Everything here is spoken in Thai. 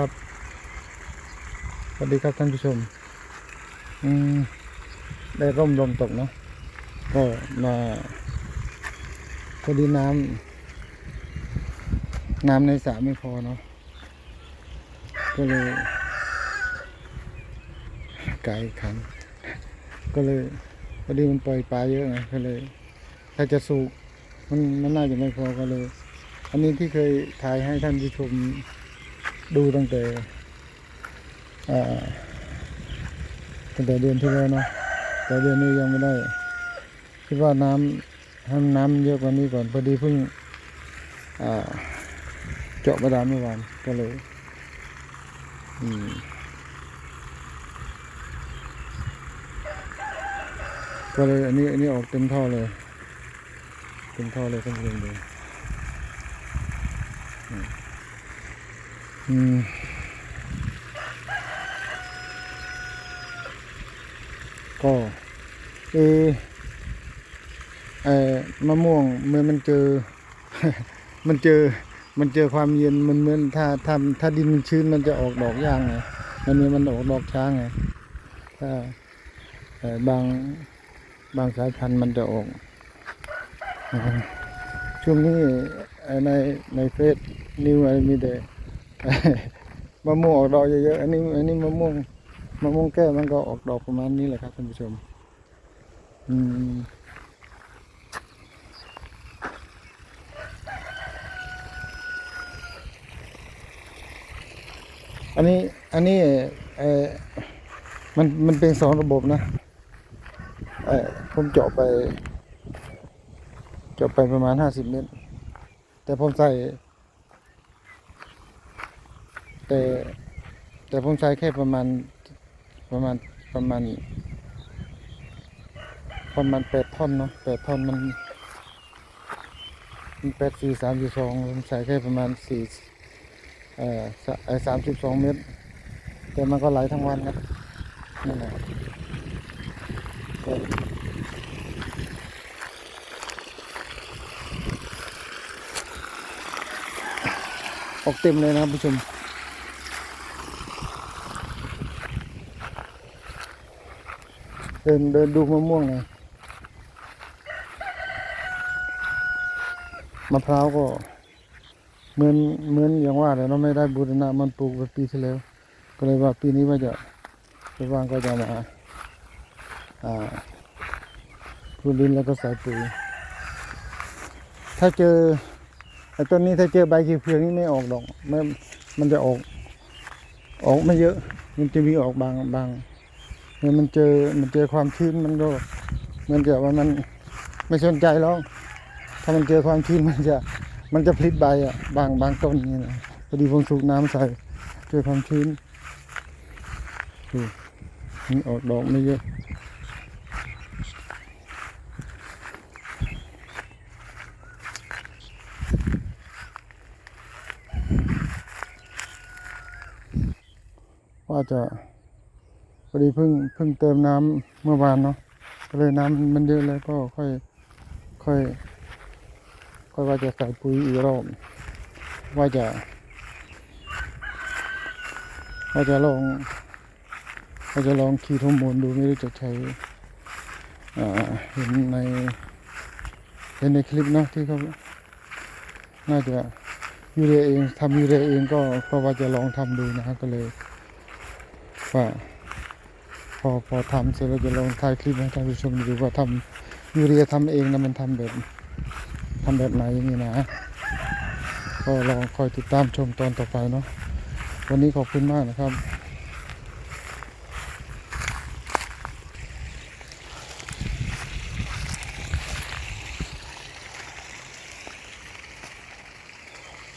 ครับ สวัสดีครับท่านผู้ชม อืม ได้ร่มลมตกเนาะ ก็มาพอดีน้ำน้ำในสระไม่พอเนาะ ก็เลยไกลขัน ก็เลยพอดีมันปล่อยปลาเยอะไงก็เลย ถ้าจะสูบมันมันน่าจะไม่พอก็เลย อันนี้ที่เคยถ่ายให้ท่านผู้ชม ดูตั้งแต่ตั้งแต่เดือนที่แล้วเนาะแต่เดือนนี้ยังไม่ได้ คิดว่าน้ำให้น้ำเยอะกว่านี้ก่อนพอดีเพิ่งเจาะบาดาลเมื่อวานก็เลยอืมก็เลยอันนี้อันนี้ออกเต็มท่อเลยเต็มท่อเลยท่านผู้ชมดู อืมก็เออเออมะม่วงเมื่อมันเจอ มันเจอ มันเจอความเย็นมันเหมือนถ้าถ้าถ้าดินมันชื้นมันจะออกดอกยากไงมันนี้มันออกดอกช้าไงถ้าบางบางสายพันธุ์มันจะออกช่วงนี้ในในเฟซนิวอะไรมีแต่ มะม่วงออกดอกเยอะๆ อันนี้อันนี้มะม่วงมะม่วงแก้วมันก็ออกดอกประมาณนี้แหละครับท่านผู้ชม อืมอันนี้อันนี้เออมันมันเป็นสองระบบนะเออผมเจาะไป เจาะไปประมาณห้าสิบเมตร แต่ผมใส่ แต่แต่ผมใช้แค่ประมาณประมาณประมาณประมาณแปดท่อนเนาะแปดท่อนมันมันแปดสี่สามสี่สองผมใส่แค่ประมาณสี่เอ่อสามสิบสองเมตร แต่มันก็ไหลทั้งวันนะนั่นแหละออกเต็มเลยนะครับผู้ชม เดินเดินดูมะม่วงเลยมะพร้าวก็เหมือนเหมือนอย่างว่าแต่เราไม่ได้บูรณะมันปลูกไปปีที่แล้ว ก็เลยว่าปีนี้ว่าจะไปวางก็จะมาอ่าพูดินแล้วก็ใส่ปุ๋ยถ้าเจอไอ้ต้นนี้ถ้าเจอใบเขียวๆนี่ไม่ออกดอกไม่มันจะออก ออกไม่เยอะ มันจะมีออกบางบาง นี่มันเจอมันเจอความชื้นมันก็มันจะว่ามันไม่สนใจหรอกถ้ามันเจอความชื้นมันจะมันจะพลิกใบอะบางบางต้นนี่นะพอดีผมสูบน้ำใส่เจอความชื้นดูมันออกดอกไม่เยอะว่าจะ อดีเพิ่งเพิ่งเติมน้ำเมื่อวานเนาะก็เลยน้ำมันเยอะแล้วก็ค่อยค่อย ค่อยว่าจะใส่ปุ๋ยอีกรอบว่าจะ ว่าจะลองว่าจะลองคีโทโมนดูไม่รู้จะใช้อ่าเห็นในเห็นในคลิปเนาะที่เขาน่าจะยูเรเองทำยูเรเองก็เพราะว่าจะลองทำดูนะฮะก็เลยว่า อพอทำเสร็จเราจะลองถ่ายคลิปให้ท่านผู้ชมดูว่าทำยูเรียทำเองนะมันทำแบบทำแบบไหนนี่นะ ก็ลองคอยติดตามชมตอนต่อไปเนาะวันนี้ขอบคุณมากนะครับ